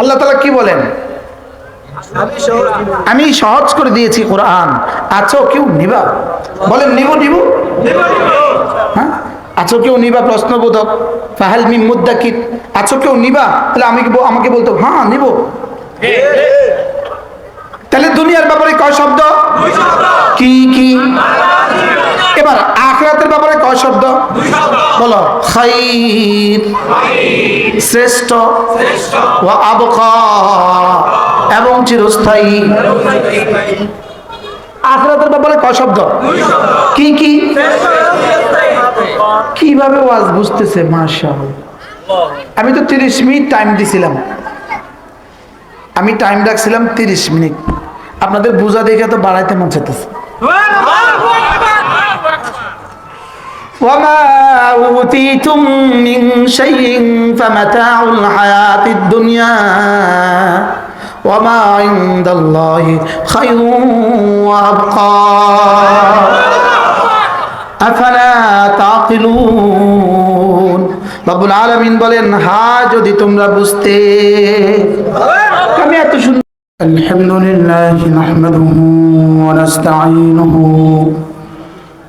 আল্লাহ তালা কি বলেন? আমি সহজ করে দিয়েছি। কোরআন। আছো কেউ নিবা? বলেন নিব নিব। হ্যাঁ? আছো কেউ নিবা প্রশ্নবোধক? ফাহাল মিম মুদ্দাকির। আছো কেউ নিবা? তাহলে আমি আমাকে বলতো হ্যাঁ নিব। তাহলে দুনিয়ার ব্যাপারে কয় শব্দ? কি কি? এবার আখরাতের ব্যাপারে কয় শব্দ? বলো। খাইর। শ্রেষ্ঠ। ও আবকা। এবং চিরস্থায়ী। আখরাতের ব্যাপারে কয় শব্দ? কি কি? কীভাবে ওয়াজ বুঝতেছে? মাশাআল্লাহ। আমি তো তিরিশ মিনিট টাইম দিছিলাম। আমি টাইম রাখছিলাম তিরিশ মিনিট। আপনাদের বোঝা দেখে তো বাড়াইতে মন চাইতেছে। وما أوتيتم من شيء فمتاع الحياة الدنيا وما عند الله خير وأبقى أفلا تعقلون রব্বুল আলামিন বলেন হা যদি তোমরা বুঝতে আমি এত সুন্দর الحمد لله نحمده ونستعينه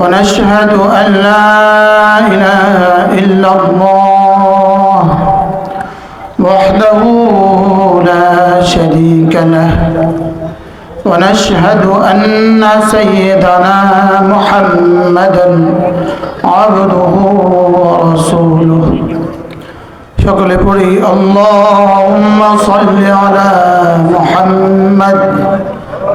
ونشهد أن لا إله إلا الله وحده لا شريك له ونشهد أن سيدنا محمدا عبده ورسوله. شكرا لكل اللهم صل على محمد.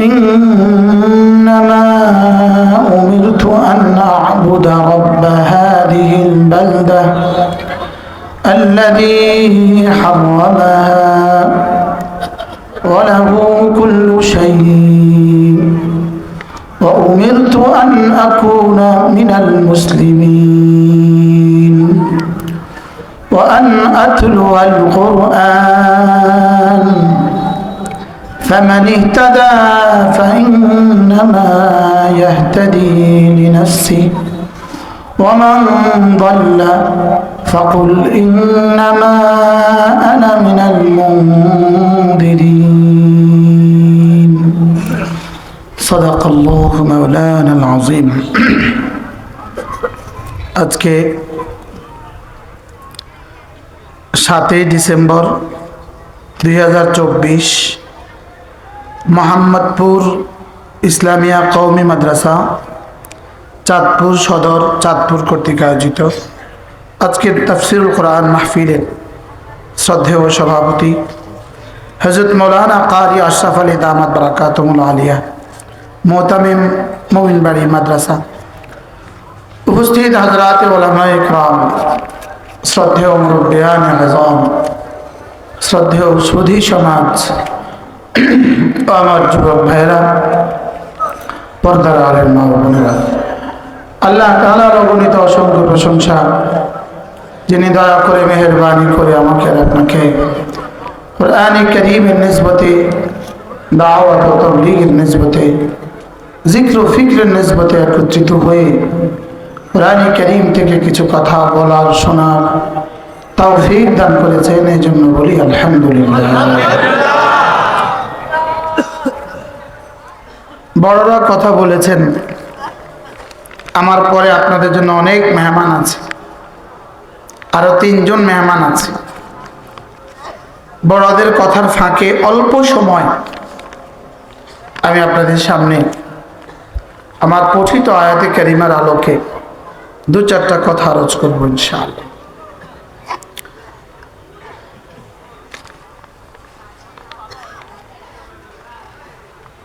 إنما أمرت أن أعبد رب هذه البلدة الذي حرمها وله كل شيء. وأمرت أن أكون من المسلمين. وأن أتلو القرآن. فمن اهتدى فإنما يهتدي لنفسه ومن ضل فقل إنما أنا من المنذرين صدق الله مولانا العظيم আজকে সাতই ডিসেম্বর দুই হাজার চব্বিশ মোহাম্মদপুর ইসলামিয়া কৌমি মাদ্রাসা চাঁদপুর সদর চাঁদপুর কর্তৃক আয়োজিত আজকের তফসিরুল কোরআন মাহফিলের শ্রদ্ধেয় সভাপতি হজরত মৌলানা কারি আশরাফ আলী দামাদ বারাকাতমুল আলিয়া মোহতামিম মোমিনবাড়ি মাদ্রাসা উপস্থিত হজরাত ওলামা ইকরাম শ্রদ্ধেয় মুরব্বিয়ান আজম শ্রদ্ধেয় সুধী সমাজ ও আমার যুবক ভাইরা পর্দার আলের মা বোনেরা আল্লাহ তালার অগণিত অসংখ্য প্রশংসা যিনি দয়া করে মেহরবানি করে আমাকে আর আপনাকে কোরআনে করিমের নিসবতে দাওয়াত ও তবলিগের নিসবতে জিক্র ও ফিক্রের নিসবতে একত্রিত হয়ে কোরআনে করিম থেকে কিছু কথা বলার শোনার তাও দান করেছেন এই জন্য বলি আলহামদুলিল্লাহ বড়রা কথা বলেছেন, আমার পরে আপনাদের জন্য অনেক মেহমান আছে। আরও তিনজন মেহমান আছে। বড়দের কথার ফাঁকে অল্প সময় আমি আপনাদের সামনে আমার পঠিত আয়াতে কারিমার আলোকে দু চারটা কথা আলোচ করব ইনশাআল্লাহ।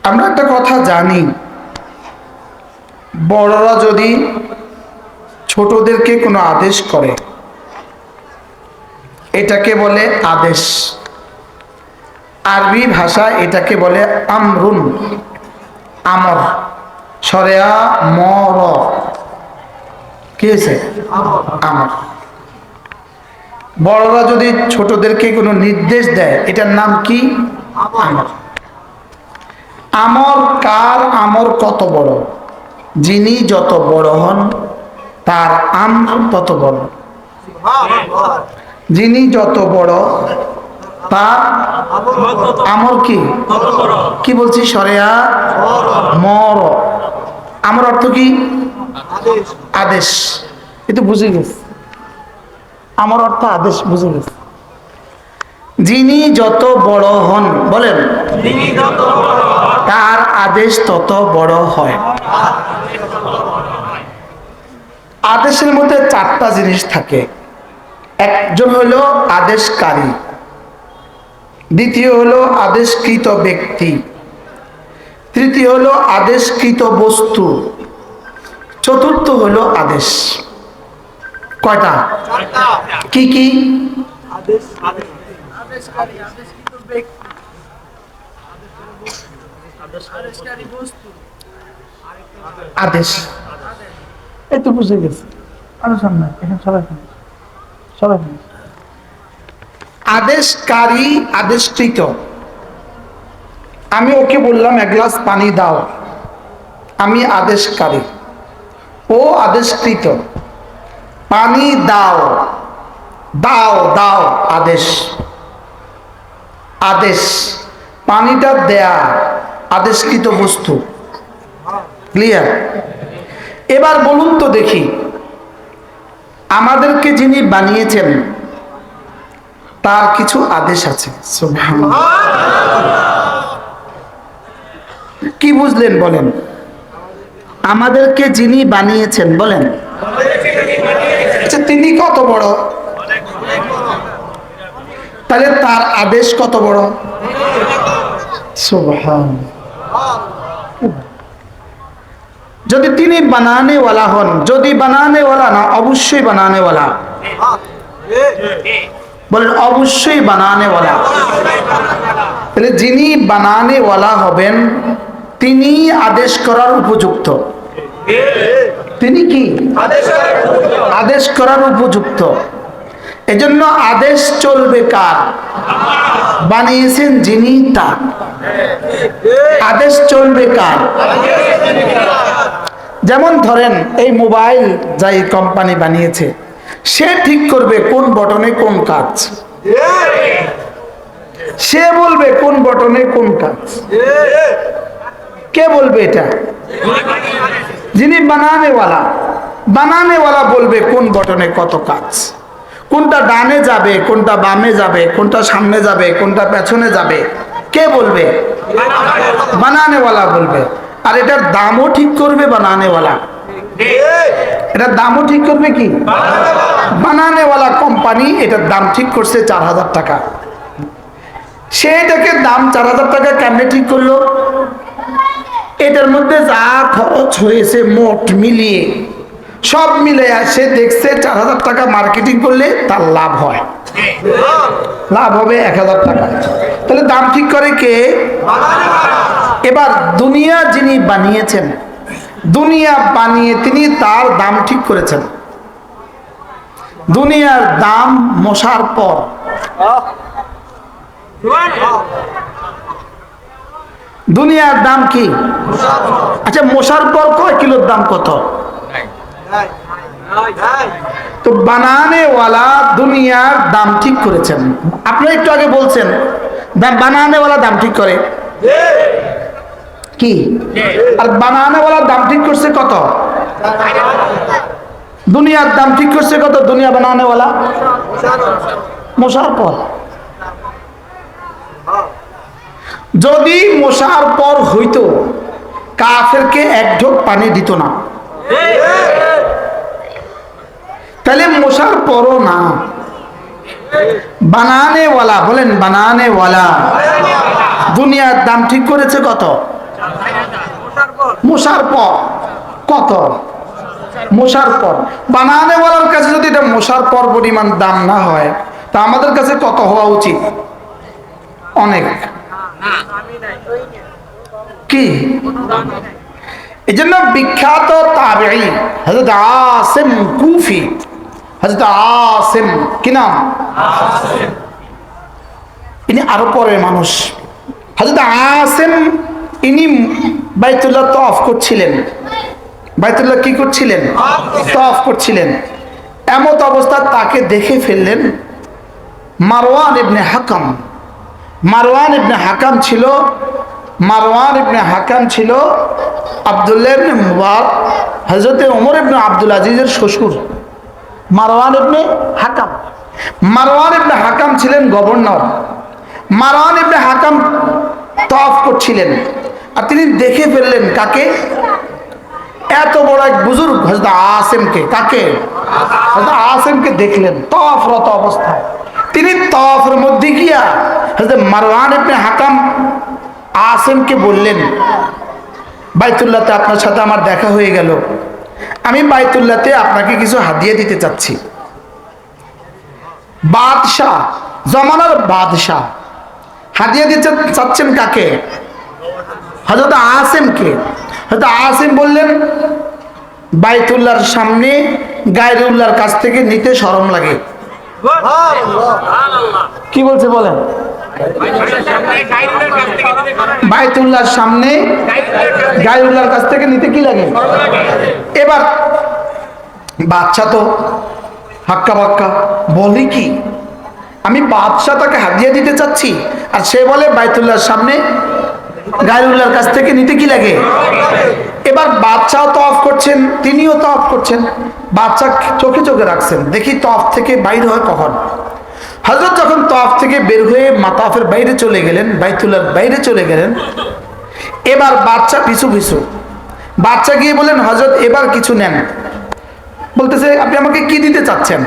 আমরা একটা কথা জানি, বড়রা যদি ছোটদেরকে কোনো আদেশ করে, এটাকে বলে আদেশ। আরবি ভাষা এটাকে বলে আমরুন, আমর। সরেয়া মর। কি হয়েছে? আমর। বড়রা যদি ছোটদেরকে কোনো নির্দেশ দেয়, এটার নাম কি? আমর। আমর কার আমর কত বড়? যিনি যত বড় হন, তার আমর তত বড়। যিনি যত বড়, তার আমর কি? কি বলছি সরেয়া মর। আমার অর্থ কি? আদেশ। এটা বুঝে গেছে। আমার অর্থ আদেশ, বুঝে গেছে। যিনি যত বড় হন, বলেন। তার আদেশ তত বড় হয়। আদেশের মধ্যে চারটা জিনিস থাকে। একজন হলো আদেশকারী। দ্বিতীয় হলো আদেশকৃত ব্যক্তি। তৃতীয় হলো আদেশকৃত বস্তু। চতুর্থ হলো আদেশ। কয়টা? কি কি? আদেশ এই তো বুঝে গেছে। সামনে এখানে সবাই সবাই আদেশকারী আমি ওকে বললাম এক গ্লাস পানি দাও। আমি আদেশকারী। ও আদেশকৃত পানি দাও। দাও দাও। আদেশ। আদেশ। পানিটা দেয়া। আদেশকৃত বস্তু। ক্লিয়ার এবার বলুন তো দেখি, আমাদেরকে যিনি বানিয়েছেন, তার কিছু আদেশ আছে। কি বুঝলেন বলেন? আমাদেরকে যিনি বানিয়েছেন, বলেন। আচ্ছা তিনি কত বড়? তাহলে তার আদেশ কত বড়? সুবহানাল্লাহ। যদি তিনি বানানেওয়ালা হন, যদি বানানেওয়ালা না, অবশ্যই বানানেওয়ালা। বলেন, অবশ্যই বানানেওয়ালা। তাহলে যিনি বানানেওয়ালা হবেন, তিনি আদেশ করার উপযুক্ত। তিনি কি? আদেশ করার উপযুক্ত। এজন্য আদেশ চলবে কার? বানিয়েছেন যিনি তার। আদেশ চলবে কার? যেমন ধরেন, এই মোবাইল যাই কোম্পানি বানিয়েছে, সে ঠিক করবে কোন বটনে কোন কাজ। সে বলবে কোন বটনে কোন কাজ। কে বলবে এটা? যিনি বানানেওয়ালা বানানেওয়ালা বলবে কোন বটনে কত কাজ। কোনটা ডানে যাবে, কোনটা বামে যাবে, কোনটা সামনে যাবে, কোনটা পেছনে যাবে, কে বলবে? বানানেওয়ালা বলবে। আর এটার দামও ঠিক করবে বানানেওয়ালা। এটার দামও ঠিক করবে কি? বানানেওয়ালা কোম্পানি এটার দাম ঠিক করছে চার হাজার টাকা। সে এটাকে দাম চার হাজার টাকা কেমনে ঠিক করল? এটার মধ্যে যা খরচ হয়েছে মোট মিলিয়ে, সব মিলে সে দেখছে চার হাজার টাকা মার্কেটিং করলে তার লাভ হয়। লাভ হবে এক হাজার টাকা। তাহলে দাম ঠিক করে কে? এবার দুনিয়া যিনি বানিয়েছেন, দুনিয়া বানিয়ে তিনি তার দাম ঠিক করেছেন। দুনিয়ার দাম মশার পর। দুনিয়ার দাম কি? আচ্ছা মশার পর কয় কিলোর দাম কত? তো বানানেওয়ালা দুনিয়ার দাম ঠিক করেছেন। আপনি একটু আগে বলছেন বানানেওয়ালা দাম ঠিক করে। কি? আর বানানেওয়ালা দাম ঠিক করছে কত? দুনিয়ার দাম ঠিক করছে কত? দুনিয়া বানানেওয়ালা? মশার পর যদি মশার পর হইতো কাফেরকে এক ঢোক পানি দিত না। তাহলে মশার পরও না। বানানেওয়ালা বলেন বানানেওয়ালা। দুনিয়ার দাম ঠিক করেছে কত? মশার পর। কত? মশার পর। বানানেওয়ালার কাছে যদি এটা মশার পর পরিমাণ দাম না হয় তা আমাদের কাছে কত হওয়া উচিত? অনেক। কি? এই জন্য বিখ্যাত তাবেঈ হযরত আসিম কুফি। হযরত আসিম কি নাম? ইনি আরও পরের মানুষ। হযরত আসিম ইনি বাইতুল্লাহ তওয়াফ করছিলেন। বাইতুল্লাহ কি করছিলেন? তওয়াফ করছিলেন। এমত অবস্থা তাকে দেখে ফেললেন মারওয়ান ইবনে হাকাম। মারওয়ান ইবনে হাকাম ছিল, মারওয়ান ইবনে হাকাম ছিল আবদুল্লাহ ইবনে মুবারক হজরত ওমর ইবনে আব্দুল আজিজের শ্বশুর। মারওয়ান ইবনে হাকাম। মারওয়ান ইবনে হাকাম ছিলেন গভর্নর। মারওয়ান ইবনে হাকাম তফ করছিলেন। আর তিনি দেখে ফেললেন কাকে? এত বড় এক বুজুর্গ হজরত আসেমকে। কাকে? হজরত আসেমকে দেখলেন, তফরত অবস্থায় তিনি তফের মধ্যে গিয়া হজরত মারওয়ান ইবনে হাকাম আসেমকে বললেন বাইতুল্লাতে আপনার সাথে আমার দেখা হয়ে গেল। আমি বাইতুল্লাতে আপনাকে কিছু হাদিয়ে দিতে চাচ্ছি। বাদশাহ, জমানার বাদশাহ, হাদিয়া দিতে চাচ্ছেন কাকে? হজরত আসেমকে হয়তো আসেম বললেন বাইতুল্লাহর সামনে গায়রুল্লাহর কাছ থেকে নিতে সরম লাগে। কি বলছে বলেন? বাইতুল্লাহর সামনে গায়রুল্লাহর কাছ থেকে নিতে কি লাগে? এবার বাচ্চা তো হাক্কা বাক্কা বলে কি? আমি বাদশাহ তাকে হাতিয়ে দিতে চাচ্ছি আর সে বলে বাইতুল্লাহর সামনে গায়রুল্লাহর কাছ থেকে নিতে কি লাগে? এবার বাচ্চাও তো অফ করছেন, তিনিও তো অফ করছেন বাচ্চা চোখে চোখে রাখছেন, দেখি তফ থেকে বাইরে হয় কখন? হজরত যখন তফ থেকে বের হয়ে মাতাফের বাইরে চলে গেলেন বাইতুল্লার বাইরে চলে গেলেন, এবার বাচ্চা পিছু পিছু বাচ্চা গিয়ে বলেন হজরত এবার কিছু নেন। বলতেছে, আপনি আমাকে কি দিতে চাচ্ছেন?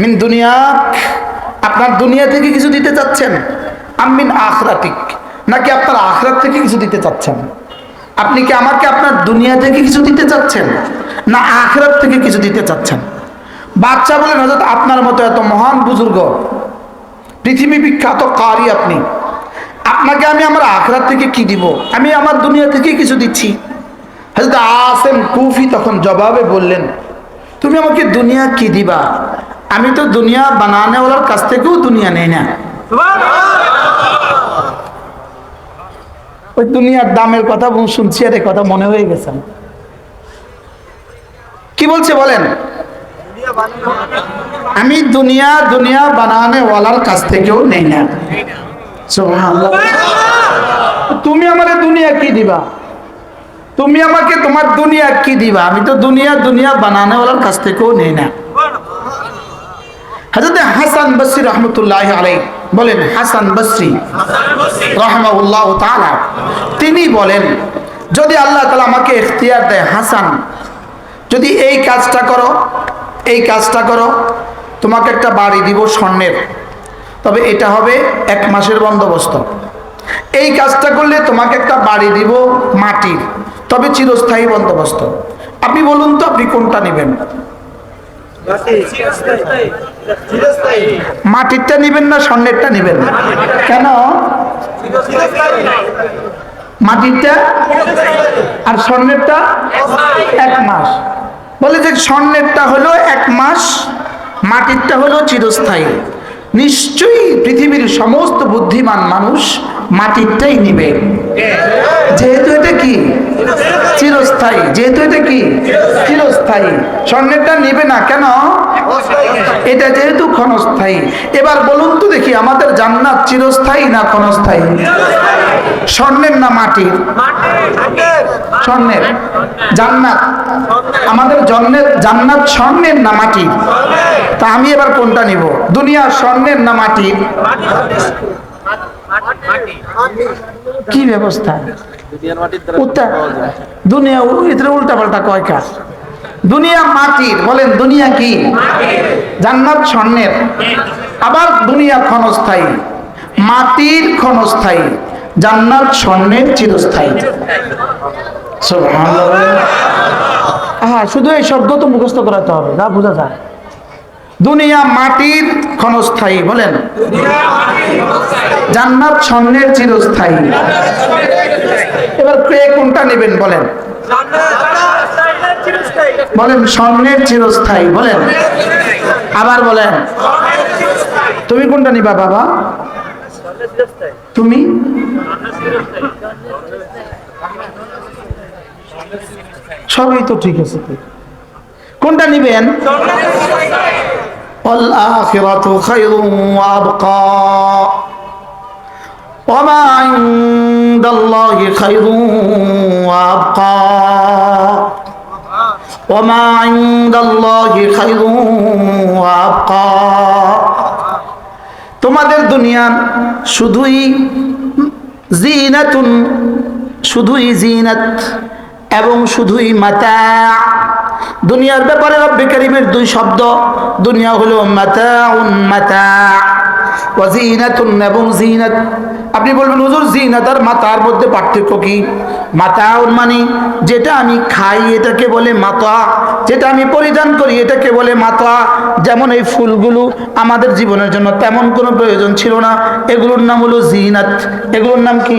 মিন দুনিয়া আপনার দুনিয়া থেকে কিছু দিতে চাচ্ছেন? আমিন আখরাতিক। নাকি আপনার আখরাত থেকে কিছু দিতে চাচ্ছেন? আপনি কি আমাকে আপনার দুনিয়া থেকে কিছু দিতে চাচ্ছেন? না, আখরাত থেকে কিছু দিতে চাচ্ছেন? বাচ্চা বলেন হজরত আপনার মতো এত মহান বুজুর্গ, পৃথিবী বিখ্যাত কারি আপনি। আপনাকে আমি আমার আখরাত থেকে কি দিব? আমি আমার দুনিয়া থেকে কিছু দিচ্ছি। হজরত আসেম কুফি তখন জবাবে বললেন, তুমি আমাকে দুনিয়া কি দিবা? আমি তো দুনিয়া বানানেওয়ালার কাছ থেকেও দুনিয়া নেই না। ওই দুনিয়ার দামের কথা শুনছি আর কথা মনে হয়ে গেছে কি বলছে বলেন? আমি দুনিয়া দুনিয়া বানানেওয়ালার কাছ থেকেও নেই না। তুমি আমাকে দুনিয়া কি দিবা? তুমি আমাকে তোমার দুনিয়া কি দিবা? আমি তো দুনিয়া দুনিয়া বানানেওয়ালার কাছ থেকেও নেই না। হাজরত হাসান বসরি রহমতুল্লাহ আলাই বলেন, হাসান বসরি। রহমাউল্লাহ তাআলা। তিনি বলেন, যদি আল্লাহ তাআলা আমাকে এখতিয়ার দেয়, হাসান, যদি এই কাজটা করো, এই কাজটা করো, তোমাকে একটা বাড়ি দিব স্বর্ণের। তবে এটা হবে এক মাসের বন্দোবস্ত। এই কাজটা করলে তোমাকে একটা বাড়ি দিব মাটির, তবে চিরস্থায়ী বন্দোবস্ত। আপনি বলুন তো, আপনি কোনটা নেবেন? মাটিরটা নেবেন না স্বর্ণেরটা নেবেন কেন? মাটিরটা আর স্বর্ণেরটা এক মাস। বলে যে স্বর্ণেরটা হলো এক মাস মাটিরটা হলো চিরস্থায়ী। নিশ্চয়ই পৃথিবীর সমস্ত বুদ্ধিমান মানুষ মাটিরটাই নিবে। যেহেতু এটা কি? চিরস্থায়ী। যেহেতু এটা কি? চিরস্থায়ী। স্বর্ণেরটা নিবে না কেন? এটা যেহেতু ক্ষণস্থায়ী। এবার বলুন তো দেখি, আমাদের জান্নাত চিরস্থায়ী না ক্ষণস্থায়ী? স্বর্ণের না মাটির? স্বর্ণের। জান্নাত। আমাদের জন্মের জান্নাত স্বর্ণের না মাটির? তা আমি এবার কোনটা নিব? দুনিয়া স্বর্ণের না মাটির? কি ব্যবস্থা? দুনিয়া উল্টা পাল্টা কয় কাজ? দুনিয়া মাটির, বলেন দুনিয়া কি? জান্নাত স্বর্ণের। আবার দুনিয়া ক্ষণস্থায়ী। মাটির ক্ষণস্থায়ী, জান্নাত স্বর্ণের চিরস্থায়ী। হ্যাঁ শুধু এই শব্দ তো মুখস্থ করাতে হবে, যা বোঝা যায়। দুনিয়া মাটির ক্ষণস্থায়ী, বলেন। জান্নাত স্বর্ণের চিরস্থায়ী। এবার কে কোনটা নেবেন, বলেন। বলেন, স্বর্ণের চিরস্থায়ী, বলেন। আবার বলেন। তুমি কোনটা নিবা, বাবা? তুমি? সবই তো ঠিক আছে। কোনটা নিবেন? والآخرة خير وأبقى وما عند الله خير وأبقى وما عند الله خير وأبقى তোমাদের দুনিয়া শুধুই জিনাতুন শুধুই জিনাত এবং শুধুই মাতা দুনিয়ার ব্যাপারে রব্বে করিমের দুই শব্দ। দুনিয়া হলো মাতা জিনাত। আপনি বলবেন, হুজুর, জিনাত আর মাতার মধ্যে পার্থক্য কি? মাতাউন মানে যেটা আমি খাই, এটাকে বলে মাতা, যেটা আমি পরিধান করি, এটাকে বলে মাতা। যেমন এই ফুলগুলো আমাদের জীবনের জন্য তেমন কোনো প্রয়োজন ছিল না। এগুলোর নাম হলো জিনাত। এগুলোর নাম কি?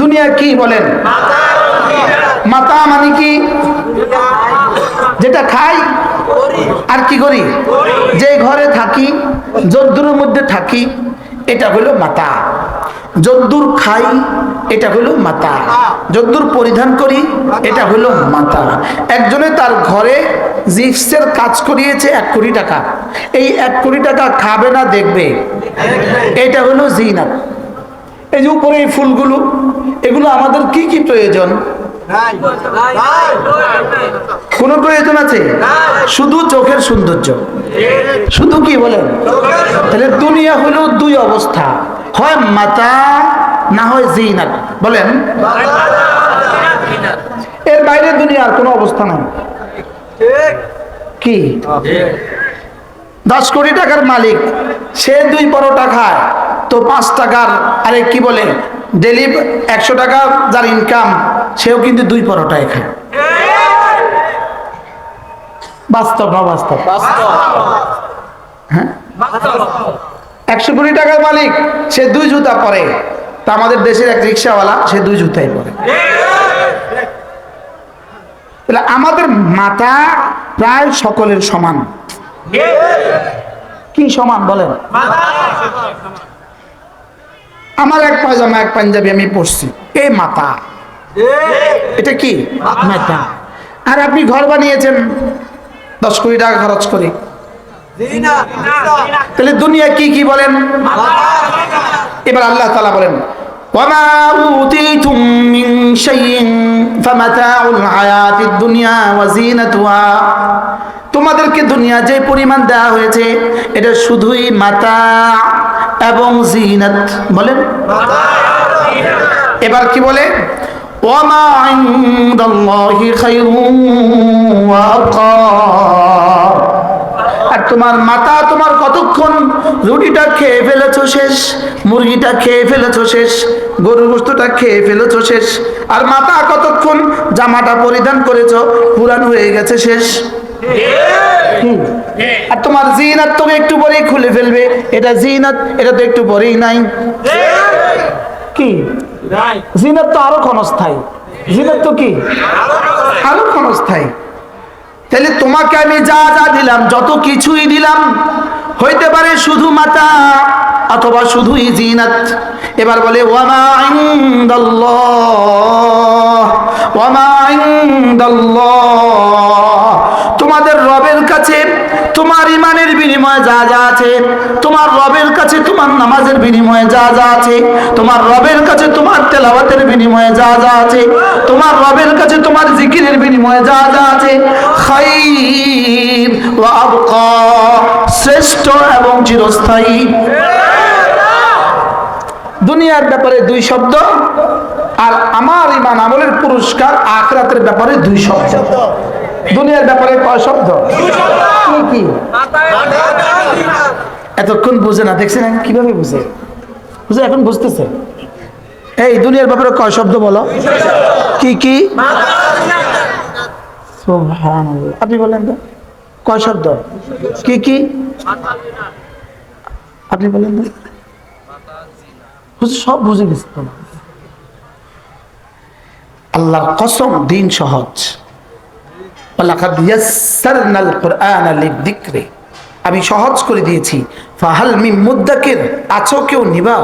দুনিয়া কি বলেন? মাতা মানে কি? যেটা খাই আর কি করি? যে ঘরে থাকি, যদ্দুরের মধ্যে থাকি, এটা হলো মাতা। যদ্দুর খাই, এটা হলো মাতা। যদ্দুর পরিধান করি, এটা হলো মাতা। একজনে তার ঘরে জিপসের কাজ করিয়েছে এক কোটি টাকা। এই এক কোটি টাকা খাবে না, দেখবে। এটা হলো জিনাত এই যে উপরে এই ফুলগুলো এগুলো আমাদের কি কি প্রয়োজন? কোনো প্রয়োজন আছে? শুধু চোখের সৌন্দর্য। শুধু কি বলেন? তাহলে দুনিয়া হলো দুই অবস্থা। হয় মাতা না হয় জিনাত। বলেন। এর বাইরে দুনিয়ার কোনো অবস্থা নাই। কি? দশ কোটি টাকার মালিক সে দুই পরোটা খায়। তো পাঁচ টাকার, আরে কি বলে, ডেলি একশো টাকা যার ইনকাম সেও কিন্তু দুই পরোটায় খায়। বাস্তব না বাস্তব? হ্যাঁ? একশো কোটি টাকার মালিক, সে দুই জুতা পরে। তা আমাদের দেশের এক রিক্সাওয়ালা, সে দুই জুতাই পরে। তাহলে আমাদের মাথা প্রায় সকলের সমান। কি সমান বলেন? আমার এক পায়জামা এক পাঞ্জাবি আমি পরছি এই মাথা এটা কি মাথা আর আপনি ঘর বানিয়েছেন দশ কোটি টাকা খরচ করে তাহলে দুনিয়া কি কি বলেন এবার আল্লাহ তালা বলেন وما أوتيتم من شيء فمتاع الحياة الدنيا وزينتها তোমাদেরকে দুনিয়া যে পরিমাণ দেওয়া হয়েছে এটা শুধুই মাতা এবং জিনাত। বলেন। এবার কি বলে? ওমা ইনদাল্লাহি খায়রুন ওয়া আর তোমার মাতা তোমার কতক্ষণ রুটিটা খেয়ে ফেলেছো শেষ, মুরগিটা খেয়ে ফেলেছো শেষ, গরুর গোস্তটা খেয়ে ফেলেছো শেষ, আর মাথা কতক্ষণ জামাটা পরিধান করেছ, পুরান হয়ে গেছে শেষ। কি? আর তোমার জিনাত তোকে একটু পরেই খুলে ফেলবে। এটা জিনাত এটা তো একটু পরেই নাই। কি? জিনাত তো আরও ক্ষণস্থায়ী। জিনাত তো কি? আরও ক্ষণস্থায়ী। তাহলে তোমাকে আমি যা যা দিলাম যত কিছুই দিলাম হইতে পারে শুধু মাতা অথবা শুধুই জিনাত। এবার বলে ওয়ামা ইনদাল্লাহ ওয়ামা ইনদাল্লাহ তোমাদের রবের কাছে তোমার ইমানের বিনিময়ে যা যা আছে, তোমার রবের কাছে তোমার নামাজের বিনিময়ে যা যা আছে, তোমার রবের কাছে তোমার তেলাওয়াতের বিনিময়ে যা যা আছে, তোমার রবের কাছে তোমার জিকিরের বিনিময়ে যা যা আছে শ্রেষ্ঠ এবং চিরস্থায়ী। দুনিয়ার ব্যাপারে দুই শব্দ আর আমার ইমান আমলের পুরস্কার আখরাতের ব্যাপারে দুই শব্দ। দুনিয়ার ব্যাপারে কয় শব্দ? কি কি এতক্ষণ বুঝে না দেখছেন কীভাবে বুঝে? বুঝে এখন বুঝতেছে। এই দুনিয়ার ব্যাপারে কয় শব্দ বলো? কি কি? আপনি বলেন তো কয় শব্দ? কি কি? আপনি বলেন তো। সব বুঝে গেছে আল্লাহর কসম দিন সহজ। আমি সহজ করে দিয়েছি। ফাহাল মি মুদাকের আছো কেউ নিবা?